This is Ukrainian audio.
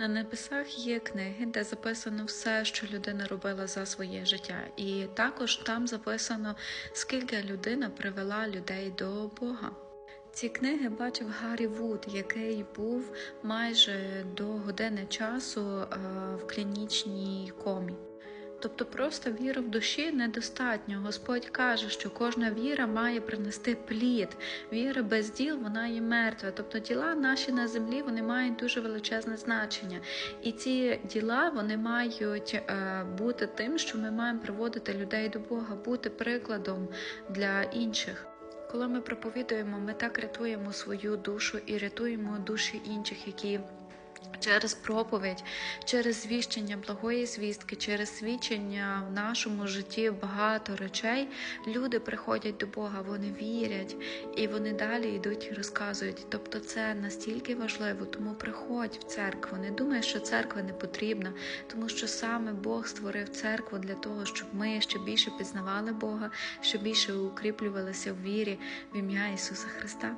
На небесах є книги, де записано все, що людина робила за своє життя, і також там записано, скільки людина привела людей до Бога. Ці книги бачив Гаррі Вуд, який був майже до години часу е, в клінічній комі. Тобто просто віри в душі недостатньо. Господь каже, що кожна віра має принести плід. Віра без діл вона є мертва. Тобто діла наші на землі вони мають дуже величезне значення. І ці діла вони мають е, бути тим, що ми маємо приводити людей до Бога, бути прикладом для інших. Коли ми проповідуємо, ми так рятуємо свою душу і рятуємо душі інших, які через проповідь, через звіщення благої звістки, через свідчення в нашому житті багато речей люди приходять до Бога, вони вірять і вони далі йдуть і розказують. Тобто це настільки важливо, тому приходь в церкву. Не думай, що церква не потрібна, тому що саме Бог створив церкву для того, щоб ми ще більше пізнавали Бога, ще більше укріплювалися в вірі в ім'я Ісуса Христа.